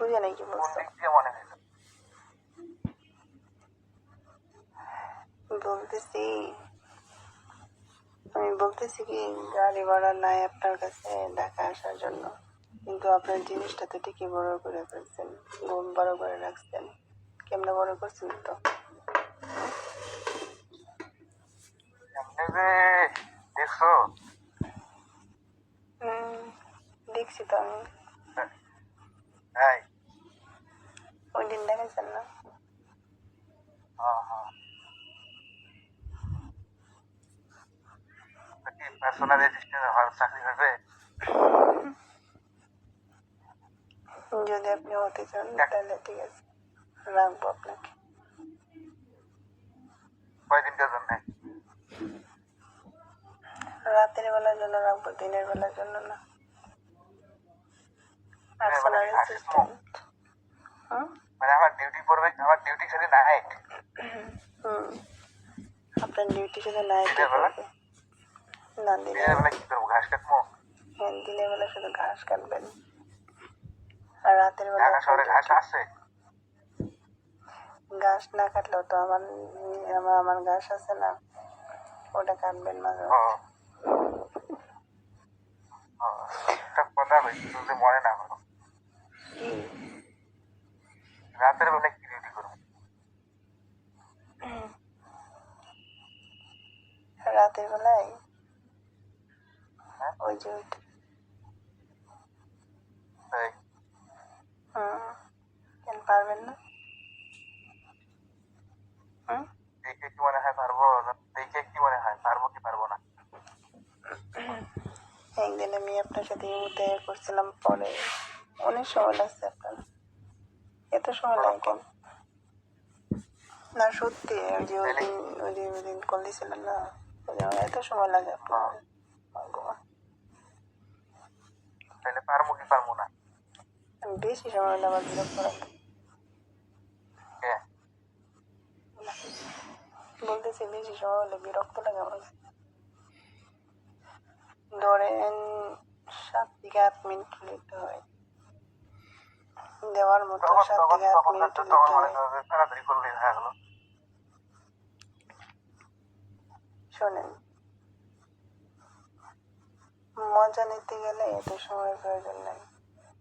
বুঝে নাই কি বলছো বলতেছি আমি বলতেছি কি গাড়ি ভাড়া নাই আপনার কাছে ঢাকা আসার জন্য কিন্তু আপনার জিনিসটা তো ঠিকই বড় করে ফেলছেন গোল বড় করে রাখছেন কেমনে বড় করছেন তো দেখছ দেখছি তো আমি হ্যাঁ ওই দিন দেখেছেন না হ্যাঁ হ্যাঁ তা কি পার্সোনাল অ্যাসিস্ট্যান্ট হওয়ার চাকরি হবে যদি আপনি হতে চান তাহলে ঠিক আছে রাখব আপনাকে কয়দিনকার জন্য রাতের বেলার জন্য রাখব দিনের বেলার জন্য না পার্সোনাল মানে অ্যাসিস্ট্যান্ট হুম মানে আমার ডিউটি পড়বে আমার ডিউটি খালি নাইট হুম। আপনার ডিউটি শুধু নাইট না দিনের দিনের বেলা কি করব ঘাস কাটবো? হ্যাঁ দিনের বেলা শুধু ঘাস কাটবেন। আর রাতের বেলা ঢাকা শহরে ঘাস আছে? ঘাস না কাটলেও তো আমার আমার আমার ঘাস আছে না। ওটা কাটবেন মাঝে কথা মনে না রাতের বেলা কি ডিউটি করব? রাতের বেলায়? হ্যাঁ? ওই যে ওইটা। হুম কেন পারবেন না? দেখে কি মনে হয় পারব দেখে কি মনে হয় পারব কি পারব না? একদিন আমি আপনার সাথে ইমুতে করছিলাম পরে অনেক সময় লাগছে এত সময় লাগে কেন? না সত্যি ওই যে ওই দিন ওই দিন ওই দিন কল দিয়েছিলেন না? এত সময় লাগে আপনার। তাহলে পারব কি পারব না? আমি বেশি সময় হলে আমার বিরক্ত বলতেছি বেশি সময় হলে বিরক্ত লাগে আমার। ধরেন সাত থেকে আট মিনিট হয়। দেওয়ার মতো সাত থেকে আট মিনিট তখন হয় শোনেন। মজা নিতে গেলে এত সময় প্রয়োজন নেই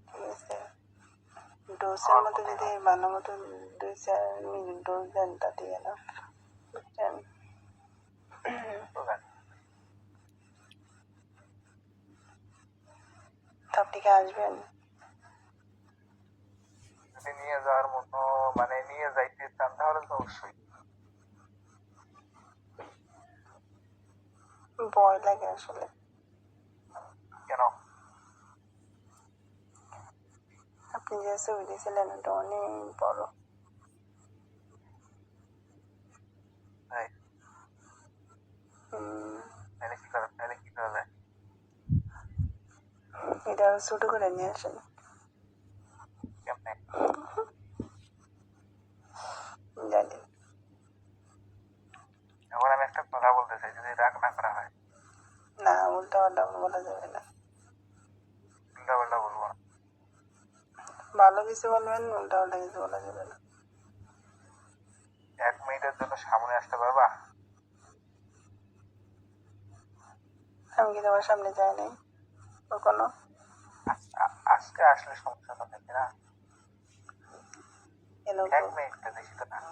ঠিক আছে? ডোসের মতো যদি ভালো মতো দুই চার মিনিট ডোজ দেন তাতেই না বুঝছেন। তো আপনি কি আসবেন? যদি নিয়ে যাওয়ার মতো মানে নিয়ে যাইতে চান তাহলে তো অবশ্যই। ভয় লাগে আসলে। কেন? আপনি যে ছবি দিয়েছিলেন ওটা অনেক বড়। এটা ছোট করে নিয়ে আসেন। এখন আমি একটা কথা বলতে চাই যদি রাগ না করা হয়। না উল্টা পাল্টা বলা যাবে না। উল্টা পাল্টা বলব ভালো কিছু বলবেন উল্টা পাল্টা কিছু বলা যাবে না। এক মিনিটের জন্য সামনে আসতে পারবা? আমি কি তোমার সামনে যাই নাই? কখনো? আজকে আসলে সমস্যা নাকি না।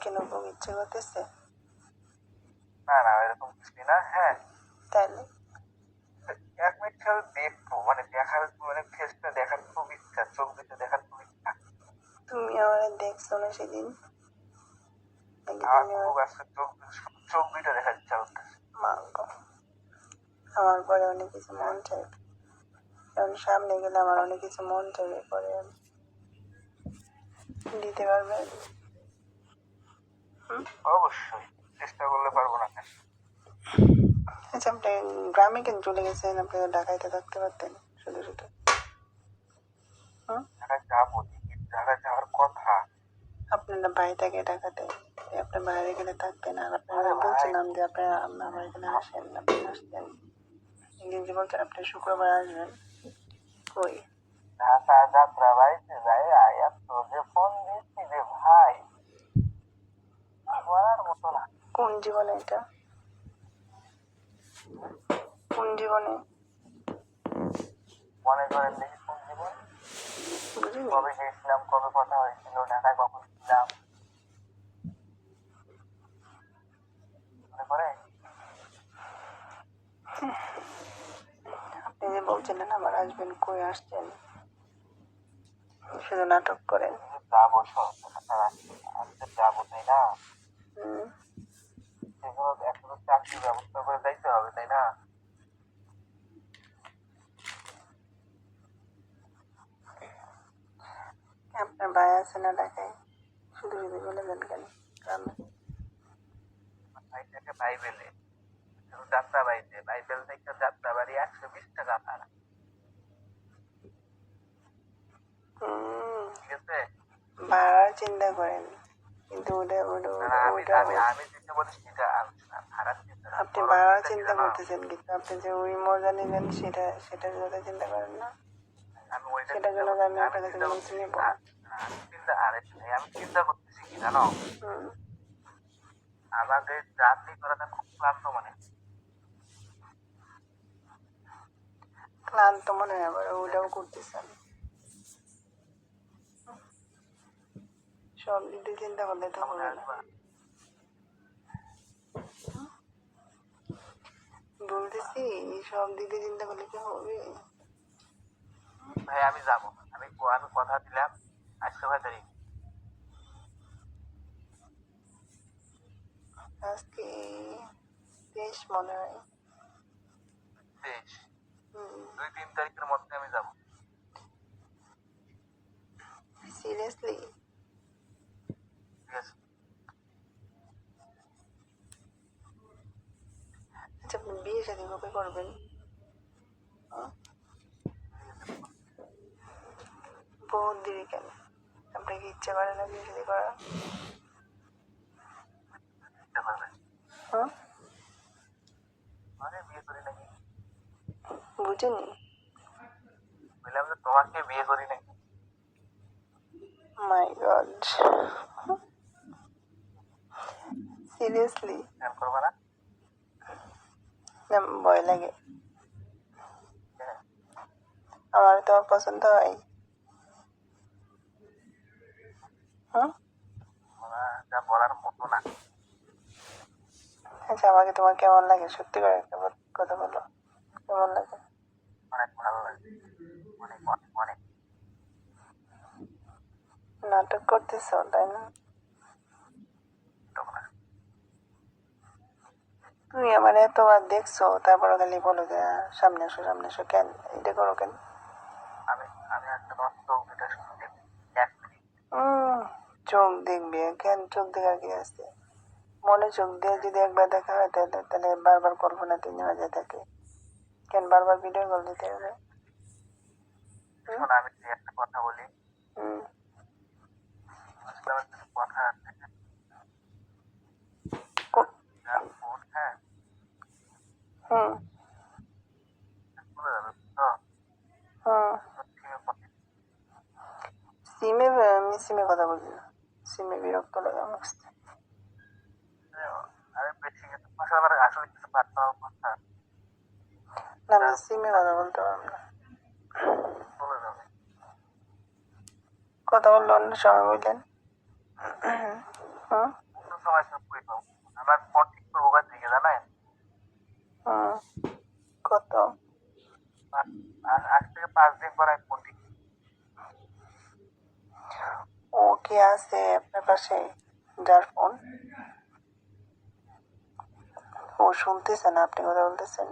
কেন খুব ইচ্ছে করতেছে না না এরকম কিছুই না হ্যাঁ তাইলে এক মিনিট খালি দেখব মানে দেখার মানে ফেসটা দেখার খুব ইচ্ছা চোখ দুটো দেখার খুব ইচ্ছা তুমি আমার দেখছ না সেদিন চোখ দুটো- দেখার ইচ্ছা করতেছে আমার পরে অনেক কিছু মন চাইবে কারণ সামনে গেলে আমার অনেক কিছু মন চাইবে পরে আমি দিতে পারবেন? অবশ্যই চেষ্টা করলে পারব না আচ্ছা আপনি গ্রামে কেন চলে গেছেন? আপনি ঢাকাইতে থাকতে পারতেন শুধু শুধু। ঢাকা যাব ঢাকা যাওয়ার কথা। আপনার না ভাই থাকে ঢাকাতে আপনার বাইরে গেলে থাকতেন আর আপনারা। বলছিলাম যে আপনি আমার এখানে আসেন আপনি আসতেন। একদিন যে বলছেন আপনি শুক্রবার আসবেন। কই? ঢাকা যাত্রা বাড়িতে যাই আয়া তো জীবনে এটা? কোন জীবনে? মনে করেন দেখি কোন জীবন? কবে গেছিলাম কবে কথা হয়েছিল ঢাকায় কখন ছিলাম? মনে করে আপনি যে বলছিলেন আমার হাজবেন্ড কই আসছেন শুধু নাটক করেন। যাব সব আমি তো যাব তাই না। সেগুলো একটা তো চাকরির ব্যবস্থা করে যাইতে হবে তাই না? আপনার ভাই আছে না ঢাকায়? শুধু শুধু বলে দেন কেন? ভাইটাকে বাইবেলে যাত্রা বাড়িতে বাইবেল থেকে যাত্রা বাড়ি একশো বিশ টাকা ভাড়া। ঠিক আছে? ভাড়ার চিন্তা করেন। আপনি ভাড়ার চিন্তা? করতেছেন কিন্তু আপনি যে ওই মজা নেবেন সেটা সেটার কথা চিন্তা করেন না। সেটার জন্য আমি আপনার কাছে নেব। চিন্তা আমি চিন্তা করতেছি কি জানো? আমাদের জার্নি করাটা খুব ক্লান্ত মানে ক্লান্ত মনে হয় আবার ওটাও করতেছেন। সব দিক দিয়ে চিন্তা করলে তো হবে না বলতেছি সব দিক দিয়ে চিন্তা করলে কি হবে? ভাই আমি যাব। আমি আমি কথা দিলাম আজকে ভাই তারিখ? আজকে বেশ মনে হয়। তেইশ। দুই তিন তারিখের মধ্যে আমি যাব। সিরিয়াসলি ঠিক আচ্ছা আপনি বিয়ে শাদী কবে করবেন? হ্যাঁ? বহুত দেরি কেন? আপনার কি ইচ্ছা করে না বিয়ে শাদী করার? হ্যাঁ? মানে বিয়ে করি নাকি? বুঝেনি। বললাম তোমাকে বিয়ে করি নাকি। মাই গড সিরিয়াসলি খেয়াল করব না না ভয় লাগে। হ্যাঁ। আমার তোমার পছন্দ হয়? হুম ওরা যা বলার মতো না। আচ্ছা আমাকে তোমার কেমন লাগে? সত্যি করে একটা কথা বলো। কেমন লাগে? অনেক ভালো লাগে। অনেক অনেক অনেক। নাটক করতেছ তাই না তখন আর তুমি আমার এতবার দেখছ তারপরে খালি বলো যে সামনে এসো সামনে এসো কেন? এটা করো কেন? আমি আমি একটা তোমার চোখ দেখবে কেন চোখ দেখার কি আছে? মনে চোখ দিয়ে যদি একবার দেখা হয় তাহলে তাহলে বারবার কল্পনাতে নেওয়া যায় থাকে কেন বারবার ভিডিও কল দিতে হবে? আমি একটা কথা বলি হুম কথা আছে কো- যার ফোন হ্যাঁ চলে যাবে সিমে আমি সিমে কথা বলছি সিমে বিরক্ত লাগে আমার না আমি সিমে কথা বলতে পারব না কথা বললে অন্য সময় বললেন হুম অন্য সময় সব কই পাবো আমার ফোন ঠিক করব কার দিকে জানেন হুম কত আজ আজ থেকে পাঁচ দিন পর আমি ফোন ঠিক ও কি আছে আপনার পাশে? যার ফোন ও শুনতেছেন আপনি কথা বলতেছেন?